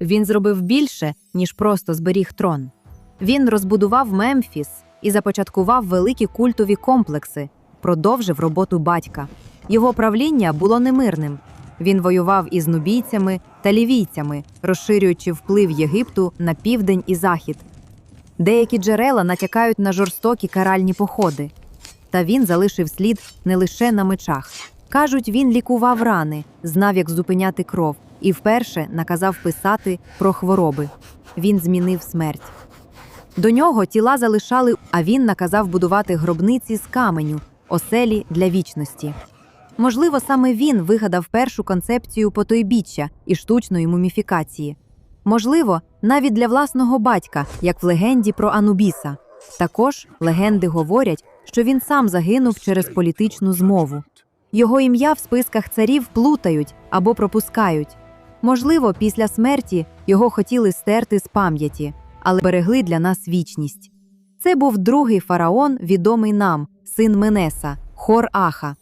Він зробив більше, ніж просто зберіг трон. Він розбудував Мемфіс і започаткував великі культові комплекси, продовжив роботу батька. Його правління було немирним. Він воював із нубійцями та лівійцями, розширюючи вплив Єгипту на південь і захід. Деякі джерела натякають на жорстокі каральні походи. Та він залишив слід не лише на мечах. Кажуть, він лікував рани, знав, як зупиняти кров, і вперше наказав писати про хвороби. Він змінив смерть. До нього тіла залишали, а він наказав будувати гробниці з каменю, оселі для вічності. Можливо, саме він вигадав першу концепцію потойбіччя і штучної муміфікації. Можливо, навіть для власного батька, як в легенді про Анубіса. Також легенди говорять, що він сам загинув через політичну змову. Його ім'я в списках царів плутають або пропускають. Можливо, після смерті його хотіли стерти з пам'яті, але берегли для нас вічність. Це був другий фараон, відомий нам, син Менеса, Хор Аха.